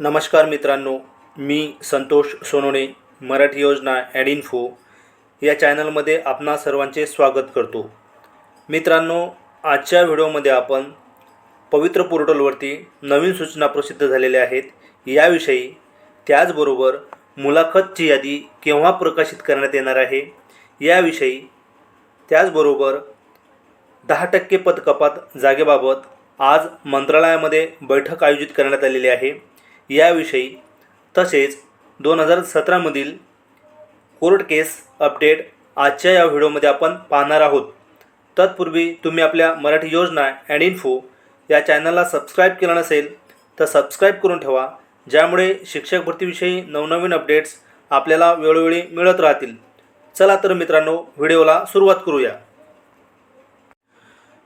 नमस्कार मित्रांनो मी संतोष सोनोने मराठी योजना ॲड इन्फो या चॅनलमध्ये आपणा सर्वांचे स्वागत करतो. मित्रांनो आजच्या व्हिडिओमध्ये आपण पवित्र पोर्टलवरती नवीन सूचना प्रसिद्ध झालेल्या आहेत. याविषयी त्याचबरोबर मुलाखतची यादी केव्हा प्रकाशित करण्यात येणार आहे याविषयी त्याचबरोबर दहा टक्के पदकपात जागेबाबत आज मंत्रालयामध्ये बैठक आयोजित करण्यात आलेली आहे. याविषयी तसेच दोन हजार सतरामधील कोर्ट केस अपडेट आजच्या या व्हिडिओमध्ये आपण पाहणार आहोत. तत्पूर्वी तुम्ही आपल्या मराठी योजना अँड इन्फो या चॅनलला सबस्क्राईब केलं नसेल तर सबस्क्राईब करून ठेवा ज्यामुळे शिक्षक भरतीविषयी नवनवीन अपडेट्स आपल्याला वेळोवेळी मिळत राहतील. चला तर मित्रांनो व्हिडिओला सुरुवात करूया.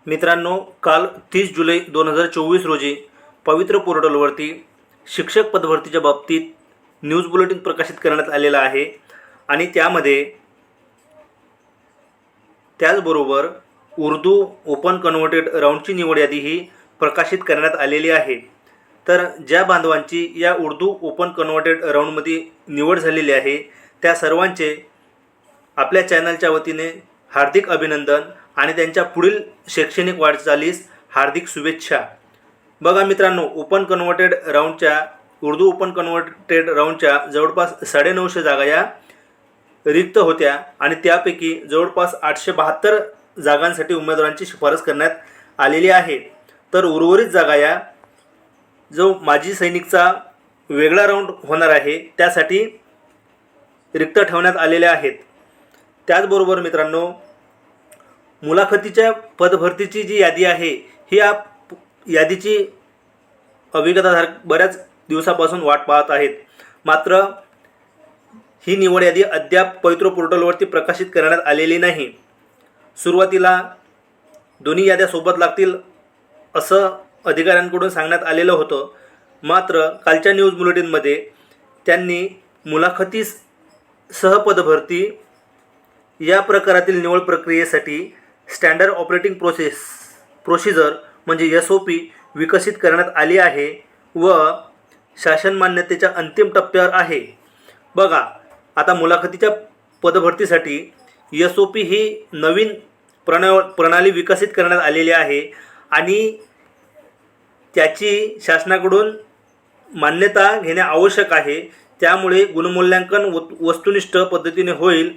मित्रांनो काल तीस जुलै दोन हजार चोवीस रोजी पवित्र पोर्टलवरती शिक्षक पदभरतीच्या बाबतीत न्यूज बुलेटिन प्रकाशित करण्यात आलेला आहे आणि त्यामध्ये त्याचबरोबर उर्दू ओपन कन्व्हर्टेड राऊंडची निवड यादी ही प्रकाशित करण्यात आलेली आहे. तर ज्या बांधवांची या उर्दू ओपन कन्व्हर्टेड राऊंडमध्ये निवड झालेली आहे त्या सर्वांचे आपल्या चॅनलच्या वतीने हार्दिक अभिनंदन आणि त्यांच्या पुढील शैक्षणिक वाटचालीस हार्दिक शुभेच्छा. बघा मित्रांनो ओपन कन्व्हर्टेड राऊंडच्या उर्दू ओपन कन्व्हर्टेड राऊंडच्या जवळपास साडेनऊशे जागा या रिक्त होत्या आणि त्यापैकी जवळपास आठशे बहात्तर जागांसाठी उमेदवारांची शिफारस करण्यात आलेली आहे. तर उर्वरित जागा या जो माजी सैनिकचा वेगळा राऊंड होणार आहे त्यासाठी रिक्त ठेवण्यात आलेल्या आहेत. त्याचबरोबर मित्रांनो मुलाखतीच्या पदभरतीची जी यादी आहे ही या यादीची अभिज्ञताधारक बऱ्याच दिवसापासून वाट पाहत आहेत. मात्र ही निवड यादी अद्याप पवित्र पोर्टलवरती प्रकाशित करण्यात आलेली नाही. सुरुवातीला दोन्ही याद्या सोबत लागतील असं अधिकाऱ्यांकडून सांगण्यात आलेलं होतं. मात्र कालच्या न्यूज बुलेटिनमध्ये त्यांनी मुलाखतीस सहपदभरती या प्रकारातील निवड प्रक्रियेसाठी स्टँडर्ड ऑपरेटिंग प्रोसेस प्रोसिजर म्हणजे एस ओ पी विकसित करण्यात आली आहे व शासन मान्यतेच्या अंतिम टप्प्यावर आहे. बघा आता मुलाखतीच्या पदभरतीसाठी एस ओ पी ही नवीन प्रणा प्रणाली विकसित करण्यात आलेली आहे आणि त्याची शासनाकडून मान्यता घेणे आवश्यक आहे. त्यामुळे गुणमूल्यांकन व वस्तुनिष्ठ पद्धतीने होईल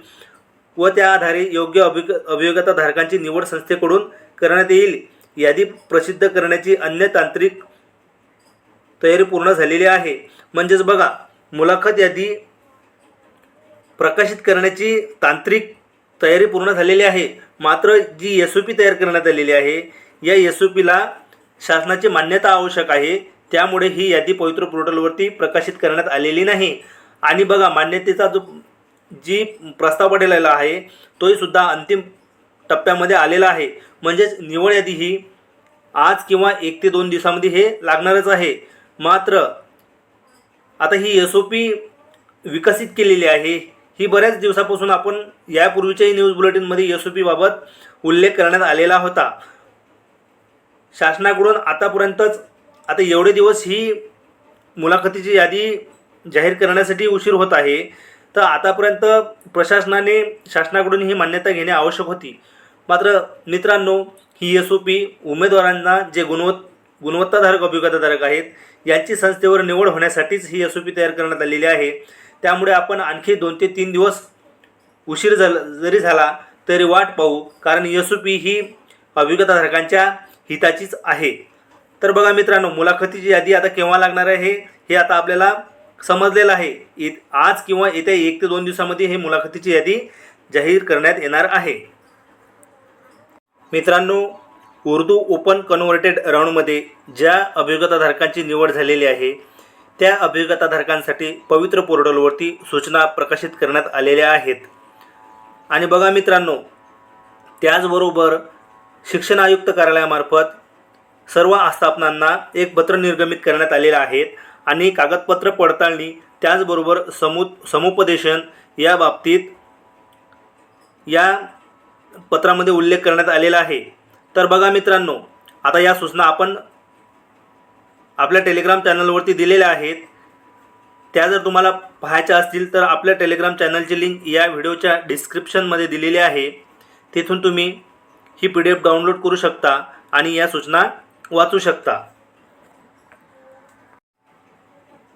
व त्या आधारे योग्य अभिग अभियोग्यताधारकांची निवड संस्थेकडून करण्यात येईल. यादी प्रसिद्ध करण्याची अन्य तांत्रिक तयारी पूर्ण झालेली आहे. म्हणजेच बघा मुलाखत यादी प्रकाशित करण्याची तांत्रिक तयारी पूर्ण झालेली आहे. मात्र जी एस ओ पी तयार करण्यात आलेली आहे या एस ओ पीला शासनाची मान्यता आवश्यक आहे. त्यामुळे ही यादी पवित्र पोर्टलवरती प्रकाशित करण्यात आलेली नाही. आणि बघा मान्यतेचा जो जी प्रस्ताव पडलेला आहे तोही सुद्धा अंतिम टप्प्यामध्ये आलेला आहे. म्हणजेच निवड यादी ही आज किंवा एक ते दोन दिवसामध्ये हे लागणारच आहे. मात्र आता ही एस ओ पी विकसित केलेली आहे. ही बऱ्याच दिवसापासून आपण यापूर्वीच्याही न्यूज बुलेटिनमध्ये एस ओ पीबाबत उल्लेख करण्यात आलेला होता. शासनाकडून आतापर्यंतच आता एवढे दिवस ही मुलाखतीची यादी जाहीर करण्यासाठी उशीर होत आहे. तर आतापर्यंत प्रशासनाने शासनाकडून ही मान्यता घेणे आवश्यक होती. मात्र मित्रांनो ही एस ओ पी उमेदवारांना जे गुणवत् गुणवत्ताधारक अभियोग्यताधारक आहेत यांची संस्थेवर निवड होण्यासाठीच ही एस ओ पी तयार करण्यात आलेली आहे. त्यामुळे आपण आणखी दोन ते तीन दिवस उशीर झाला जरी झाला तरी वाट पाहू कारण एस ओ पी ही अभियोग्यताधारकांच्या हिताचीच आहे. तर बघा मित्रांनो मुलाखतीची यादी आता केव्हा लागणार आहे हे आता आपल्याला समजलेलं आहे. इ आज किंवा येत्या एक ते दोन दिवसामध्ये हे मुलाखतीची यादी जाहीर करण्यात येणार आहे. मित्रांनो उर्दू ओपन कन्व्हर्टेड राऊंडमध्ये ज्या अभियोग्यताधारकांची निवड झालेली आहे त्या अभियोग्यताधारकांसाठी पवित्र पोर्टलवरती सूचना प्रकाशित करण्यात आलेल्या आहेत. आणि बघा मित्रांनो त्याचबरोबर शिक्षण आयुक्त कार्यालयामार्फत सर्व आस्थापनांना एक पत्र निर्गमित करण्यात आलेलं आहेत आणि कागदपत्र पडताळणी त्याचबरोबर समु समुपदेशन या बाबतीत या पत्रामध्ये उल्लेख करण्यात आलेला आहे. तर बघा मित्रांनो आता या सूचना आपण आपल्या टेलिग्राम चॅनलवरती दिलेल्या आहेत. त्या जर तुम्हाला पाहायच्या असतील तर आपल्या टेलिग्राम चॅनलची लिंक या व्हिडिओच्या डिस्क्रिप्शनमध्ये दिलेली आहे. तिथून तुम्ही ही पी डी एफ डाउनलोड करू शकता आणि या सूचना वाचू शकता.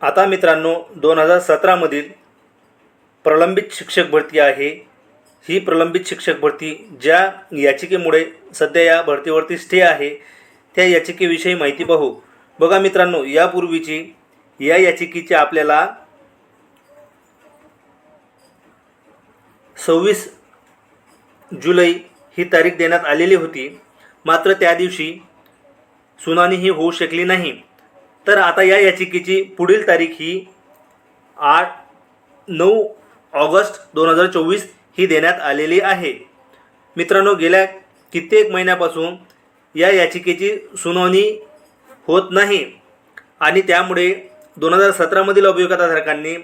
आता मित्रांनो दोन हजार सतरामधील प्रलंबित शिक्षक भरती आहे. ही प्रलंबित शिक्षक भरती ज्या याचिकेमुळे सध्या या भरतीवरती स्टे आहे त्या याचिकेविषयी माहिती पाहू. बघा मित्रांनो यापूर्वीची या याचिकेची आपल्याला सव्वीस जुलै ही तारीख देण्यात आलेली होती. मात्र त्या दिवशी सुनावणी ही होऊ शकली नाही. तर आता या याचिकेची पुढील तारीख ही आठ नऊ ऑगस्ट दोन हजार चोवीस ही देण्यात आलेली आहे. मित्रांनो गेल्या कित्येक महिन्यापासून या याचिकेची सुनावणी होत नाही आणि त्यामुळे दोन हजार सतरामधील अभियोगताधारकांनी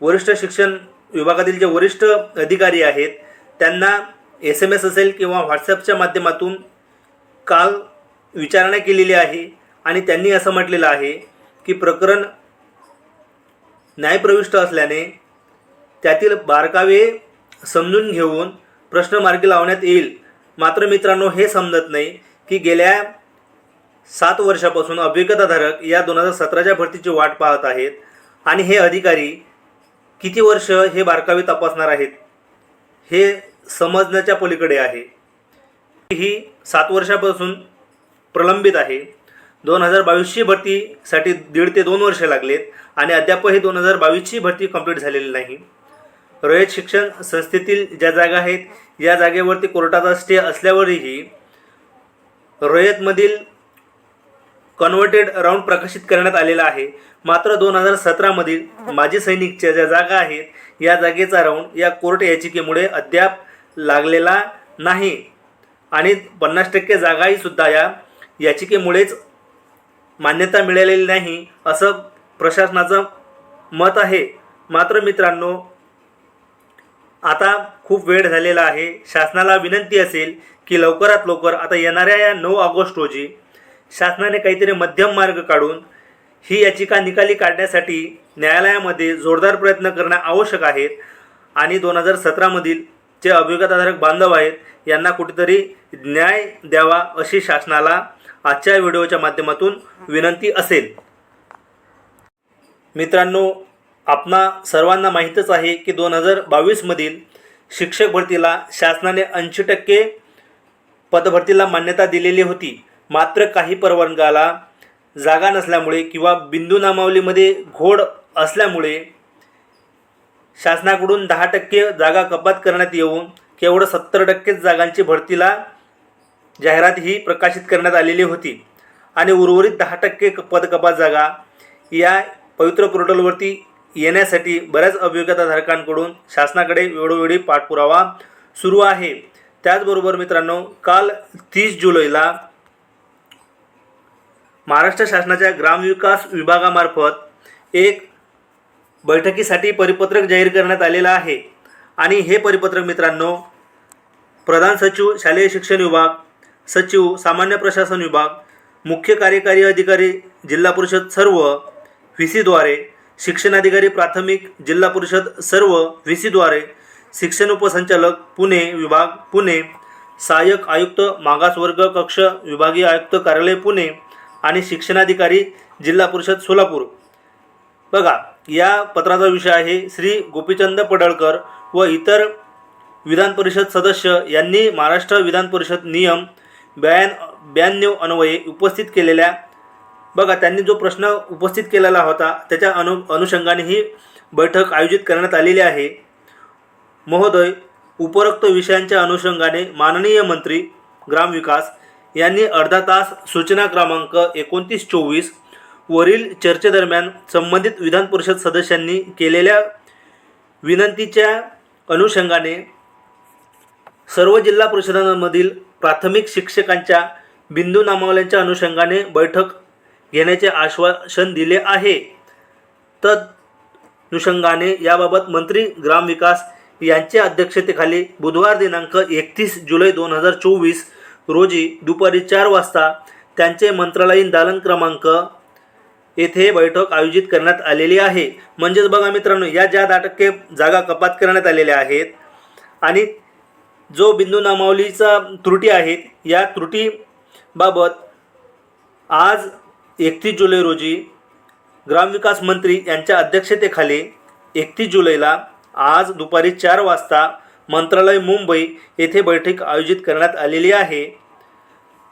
वरिष्ठ शिक्षण विभागातील जे वरिष्ठ अधिकारी आहेत त्यांना एस एम एस असेल किंवा व्हॉट्सॲपच्या माध्यमातून काल विचारणा केलेली आहे आणि त्यांनी असं म्हटलेलं आहे की प्रकरण न्यायप्रविष्ट असल्याने त्यातील बारकावे समजून घेऊन प्रश्न मार्गी लावण्यात येईल. मात्र मित्रांनो हे समजत नाही की गेल्या सात वर्षापासून अभिज्ञताधारक या दोन हजार सतराच्या भरतीची वाट पाहत आहेत आणि हे अधिकारी किती वर्ष हे बारकावे तपासणार आहेत हे समजण्याच्या पलीकडे आहे. ही सात वर्षापासून प्रलंबित आहे. दोन हजार बावीसची भरतीसाठी दीड ते दोन वर्ष लागलेत आणि अद्यापही दोन हजार बावीसची भरती कंप्लीट झालेली नाही. रयत शिक्षण संस्थेतील ज्या जागा आहेत या जागेवरती कोर्टाचा स्टे असल्यावरही रयतमधील कन्व्हर्टेड राऊंड प्रकाशित करण्यात आलेला आहे. मात्र दोन हजार सतरामधील माजी सैनिकच्या ज्या जागा आहेत या जागेचा राऊंड या कोर्ट याचिकेमुळे अद्याप लागलेला नाही. आणि पन्नास टक्के जागाही सुद्धा या याचिकेमुळेच मान्यता मिळालेली नाही असं प्रशासनाचं मत आहे. मात्र मित्रांनो आता खूप वेळ झालेला आहे. शासनाला विनंती असेल की लवकरात लवकर आता येणाऱ्या या नऊ ऑगस्ट रोजी शासनाने काहीतरी मध्यम मार्ग काढून ही याचिका निकाली काढण्यासाठी न्यायालयामध्ये जोरदार प्रयत्न करणे आवश्यक आहेत आणि दोन हजार सतरामधील जे अभिगताधारक बांधव आहेत यांना कुठेतरी न्याय द्यावा अशी शासनाला आजच्या व्हिडिओच्या माध्यमातून विनंती असेल. मित्रांनो आपणा सर्वांना माहीतच आहे की दोन हजार बावीसमधील शिक्षक भरतीला शासनाने ऐंशी टक्के पदभरतीला मान्यता दिलेली होती. मात्र काही परवानगाला जागा नसल्यामुळे किंवा बिंदू नामावलीमध्ये घोड असल्यामुळे शासनाकडून दहा टक्के जागा कपात करण्यात येऊन केवळ सत्तर टक्केच जागांची भरतीला जाहिरात ही प्रकाशित करण्यात आलेली होती आणि उर्वरित दहा टक्के पदकपात पद कपात जागा या पवित्र पोर्टलवरती येण्यासाठी बऱ्याच अभियोग्यताधारकांकडून शासनाकडे वेळोवेळी पाठपुरावा सुरू आहे. त्याचबरोबर मित्रांनो काल तीस जुलैला महाराष्ट्र शासनाच्या ग्रामविकास विभागामार्फत एक बैठकीसाठी परिपत्रक जाहीर करण्यात आलेलं आहे. आणि हे परिपत्रक मित्रांनो प्रधान सचिव शालेय शिक्षण विभाग सचिव सामान्य प्रशासन विभाग मुख्य कार्यकारी अधिकारी जिल्हा परिषद सर्व व्ही सीद्वारे शिक्षणाधिकारी प्राथमिक जिल्हा परिषद सर्व व्ही सीद्वारे शिक्षण उपसंचालक पुणे विभाग पुणे सहाय्यक आयुक्त मागासवर्ग कक्ष विभागीय आयुक्त कार्यालय पुणे आणि शिक्षणाधिकारी जिल्हा परिषद सोलापूर. बघा या पत्राचा विषय आहे श्री गोपीचंद पडळकर व इतर विधान परिषद सदस्य यांनी महाराष्ट्र विधान परिषद नियम ब्यान ब्याण्णव अन्वये उपस्थित केलेल्या बघा त्यांनी जो प्रश्न उपस्थित केलेला होता त्याच्या अनु अनुषंगाने ही बैठक आयोजित करण्यात आलेली आहे. महोदय उपरोक्त विषयांच्या अनुषंगाने माननीय मंत्री ग्रामविकास यांनी अर्धा तास सूचना क्रमांक एकोणतीस चोवीस वरील चर्चेदरम्यान संबंधित विधान परिषद सदस्यांनी केलेल्या विनंतीच्या अनुषंगाने सर्व जिल्हा परिषदांमधील प्राथमिक शिक्षकांच्या बिंदू नामावल्यांच्या अनुषंगाने बैठक घेण्याचे आश्वासन दिले आहे. तदनुषंगाने याबाबत मंत्री ग्रामविकास यांच्या अध्यक्षतेखाली बुधवार दिनांक एकतीस जुलै दोन हजार चोवीस रोजी दुपारी चार वाजता त्यांचे मंत्रालयीन दालन क्रमांक येथे बैठक आयोजित करण्यात आलेली आहे. म्हणजेच बघा मित्रांनो या ज्या दहा टक्के जागा कपात करण्यात आलेल्या आहेत आणि जो बिंदू नामावलीचा त्रुटी आहेत या त्रुटीबाबत आज एकतीस जुलै रोजी ग्रामविकास मंत्री यांच्या अध्यक्षतेखाली एकतीस जुलैला आज दुपारी चार वाजता मंत्रालय मुंबई येथे बैठक आयोजित करण्यात आलेली आहे.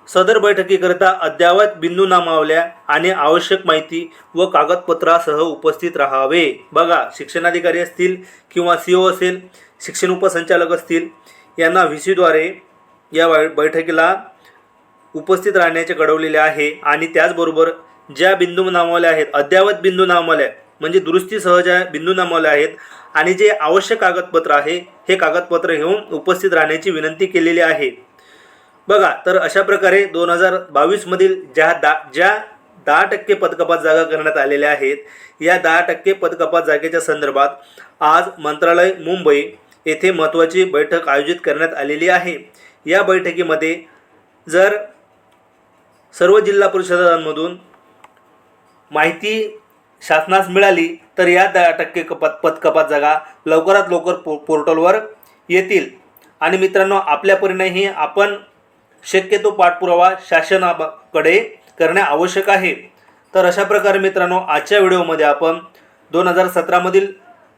सदर बैठकीकरिता अद्ययावत बिंदू नामावल्या आणि आवश्यक माहिती व कागदपत्रासह उपस्थित राहावे. बघा शिक्षणाधिकारी असतील किंवा सी ओ असेल शिक्षण उपसंचालक असतील यांना व्ही सीद्वारे या बैठकीला उपस्थित राहण्याचे घडवलेले आहे आणि त्याचबरोबर ज्या बिंदू नामावल्या आहेत अद्ययावत बिंदू नामावल्या म्हणजे दुरुस्तीसह ज्या बिंदू नामावल्या आहेत आणि जे आवश्यक कागदपत्र आहे हे कागदपत्र घेऊन उपस्थित राहण्याची विनंती केलेली आहे. बघा तर अशा प्रकारे दोन हजार बावीसमधील ज्या दा ज्या दहा टक्के पदकपात जागा करण्यात आलेल्या आहेत या दहा टक्के पदकपात जागेच्या संदर्भात आज मंत्रालय मुंबई येथे महत्त्वाची बैठक आयोजित करण्यात आलेली आहे. या बैठकीमध्ये जर सर्व जिल्हा परिषदांमधून माहिती शासनास मिळाली तर या दहा टक्के कपात पदकपात जागा लवकरात लवकर पो पोर्टलवर येतील. आणि मित्रांनो आपल्यापरीनेही आपण शक्यतो पाठपुरावा शासनाकडे करणे आवश्यक आहे. तर अशा प्रकारे मित्रांनो आजच्या व्हिडिओमध्ये आपण दोन हजार सतरामधील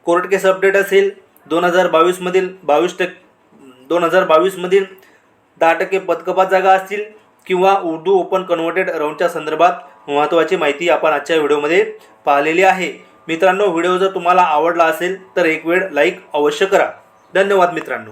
कोर्ट केस अपडेट असेल दोन हजार बावीसमधील बावीस टक्के दोन हजार बावीसमधील दहा टक्के पदकपात जागा असतील किंवा उर्दू ओपन कन्व्हर्टेड राऊंडच्या संदर्भात महत्त्वाची माहिती आपण आजच्या व्हिडिओमध्ये पाहिलेली आहे. मित्रांनो व्हिडिओ जर तुम्हाला आवडला असेल तर एक वेळ लाईक अवश्य करा. धन्यवाद मित्रांनो.